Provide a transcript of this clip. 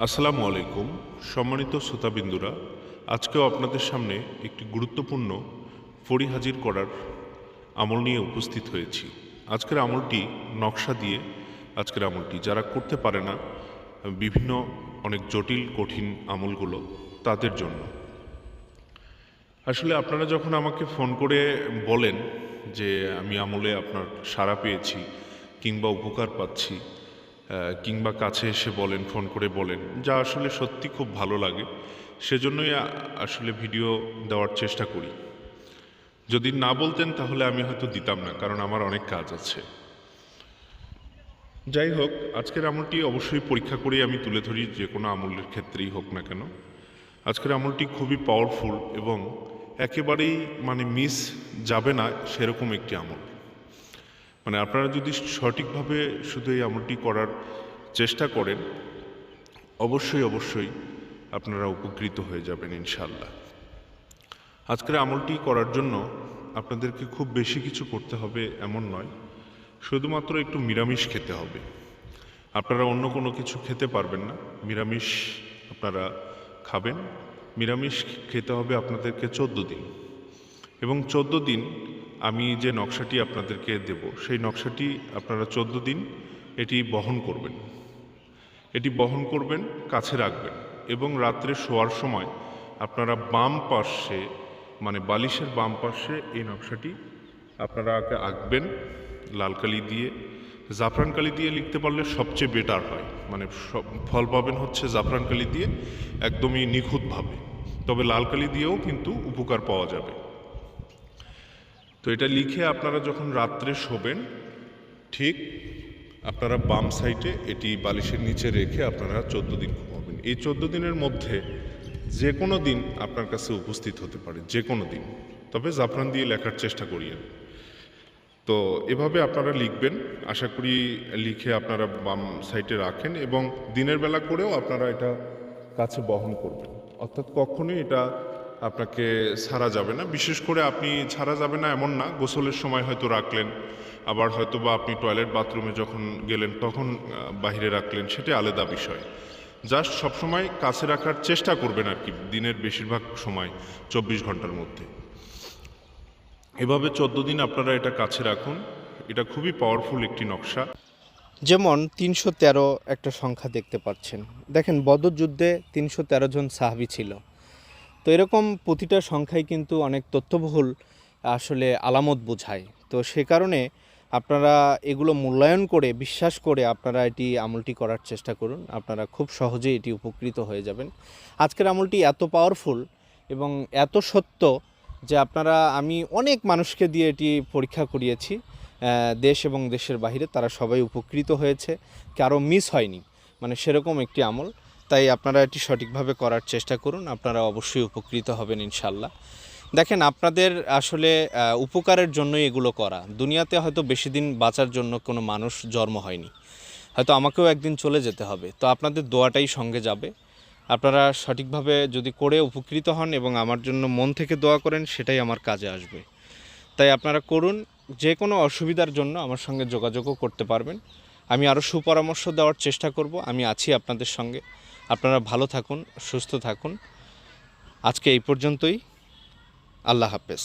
আসসালামু আলাইকুম, সম্মানিত শ্রোতাবিন্দুরা, আজকেও আপনাদের সামনে একটি গুরুত্বপূর্ণ ফড়ি হাজির করার আমল নিয়ে উপস্থিত হয়েছি। আজকের আমলটি নকশা দিয়ে, আজকের আমলটি যারা করতে পারে না, বিভিন্ন অনেক জটিল, কঠিন আমলগুলো তাদের জন্য। আসলে আপনারা যখন আমাকে ফোন করে বলেন যে আমি আমলে আপনার সাড়া পেয়েছি কিংবা উপকার পাচ্ছি কিংবা কাছে এসে বলেন, ফোন করে বলেন, যা আসলে সত্যি খুব ভালো লাগে। সেজন্যই আসলে ভিডিও দেওয়ার চেষ্টা করি। যদি না বলতেন তাহলে আমি হয়তো দিতাম না, কারণ আমার অনেক কাজ আছে। যাই হোক, আজকের আমলটি অবশ্যই পরীক্ষা করেই আমি তুলে ধরি, যে কোনো আমলের ক্ষেত্রেই হোক না কেন। আজকের আমলটি খুবই পাওয়ারফুল এবং একেবারেই মানে মিস যাবে না সেরকম একটি আমল। মানে আপনারা যদি সঠিকভাবে শুধু এই আমলটি করার চেষ্টা করেন, অবশ্যই অবশ্যই আপনারা উপকৃত হয়ে যাবেন ইনশাল্লাহ আজকের আমলটি করার জন্য আপনাদেরকে খুব বেশি কিছু করতে হবে এমন নয়, শুধুমাত্র একটু নিরামিষ খেতে হবে। আপনারা অন্য কোনো কিছু খেতে পারবেন না, নিরামিষ আপনারা খাবেন। নিরামিষ খেতে হবে আপনাদেরকে চোদ্দ দিন এবং চোদ্দ দিন আমি যে নকশাটি আপনাদেরকে দেব, সেই নকশাটি আপনারা চোদ্দ দিন এটি বহন করবেন। এটি বহন করবেন, কাছে রাখবেন এবং রাত্রে শোয়ার সময় আপনারা বাম পাশে মানে বালিশের বাম পাশে এই নকশাটি আপনারা আঁকবেন, লাল কালি দিয়ে। জাফরান কালি দিয়ে লিখতে পারলে সবচেয়ে বেটার হয়। মানে সব ফল পাবেন হচ্ছে জাফরান কালি দিয়ে, একদমই নিখুঁতভাবে। তবে লাল কালি দিয়েও কিন্তু উপকার পাওয়া যাবে। তো এটা লিখে আপনারা যখন রাত্রে শোবেন, ঠিক আপনারা বাম সাইডে এটি বালিশের নিচে রেখে আপনারা চোদ্দ দিন ঘুমাবেন। এই চোদ্দ দিনের মধ্যে যে কোনো দিন আপনার কাছে উপস্থিত হতে পারে, যে কোনো দিন। তবে জাফরান দিয়ে লেখার চেষ্টা করিয়েন। তো এভাবে আপনারা লিখবেন, আশা করি লিখে আপনারা বাম সাইডে রাখেন এবং দিনের বেলা করেও আপনারা এটা কাছে বহন করবেন। অর্থাৎ কখনোই এটা আপনাকে ছাড়া যাবে না। বিশেষ করে আপনি ছাড়া যাবে না এমন না, গোসলের সময় হয়তো রাখলেন, আবার হয়তো বা আপনি টয়লেট বাথরুমে যখন গেলেন তখন বাইরে রাখলেন, সেটা আলাদা বিষয়। জাস্ট সবসময় কাছে রাখার চেষ্টা করবেন আর কি, দিনের বেশিরভাগ সময়, চব্বিশ ঘণ্টার মধ্যে। এভাবে চোদ্দ দিন আপনারা এটা কাছে রাখুন, এটা খুবই পাওয়ারফুল একটি নকশা। যেমন তিনশো তেরো একটা সংখ্যা দেখতে পাচ্ছেন। দেখেন বদর যুদ্ধে তিনশো তেরো জন সাহাবি ছিল। তো এরকম প্রতিটা সংখ্যাই কিন্তু অনেক তথ্যবহুল আসলে আলামত বোঝায়। তো সে কারণে আপনারা এগুলো মূল্যায়ন করে, বিশ্বাস করে আপনারা এটি আমলটি করার চেষ্টা করুন। আপনারা খুব সহজেই এটি উপকৃত হয়ে যাবেন। আজকের আমলটি এত পাওয়ারফুল এবং এত সত্য যে আপনারা, আমি অনেক মানুষকে দিয়ে এটি পরীক্ষা করিয়েছি দেশ এবং দেশের বাইরে। তারা সবাই উপকৃত হয়েছে। কারও মিস হয়নি। মানে সেরকম একটি আমল। তাই আপনারা এটি সঠিকভাবে করার চেষ্টা করুন, আপনারা অবশ্যই উপকৃত হবেন ইনশাল্লাহ দেখেন, আপনাদের আসলে উপকারের জন্যই এগুলো করা। দুনিয়াতে হয়তো বেশি দিন বাঁচার জন্য কোনো মানুষ জন্ম হয়নি। হয়তো আমাকেও একদিন চলে যেতে হবে। তো আপনাদের দোয়াটাই সঙ্গে যাবে। আপনারা সঠিকভাবে যদি করে উপকৃত হন এবং আমার জন্য মন থেকে দোয়া করেন, সেটাই আমার কাজে আসবে। তাই আপনারা করুন, যে কোনো অসুবিধার জন্য আমার সঙ্গে যোগাযোগও করতে পারবেন। আমি আরও সুপরামর্শ দেওয়ার চেষ্টা করব। আমি আছি আপনাদের সঙ্গে। আপনারা ভালো থাকুন সুস্থ থাকুন। আজকে এই পর্যন্তই। আল্লাহ হাফেজ।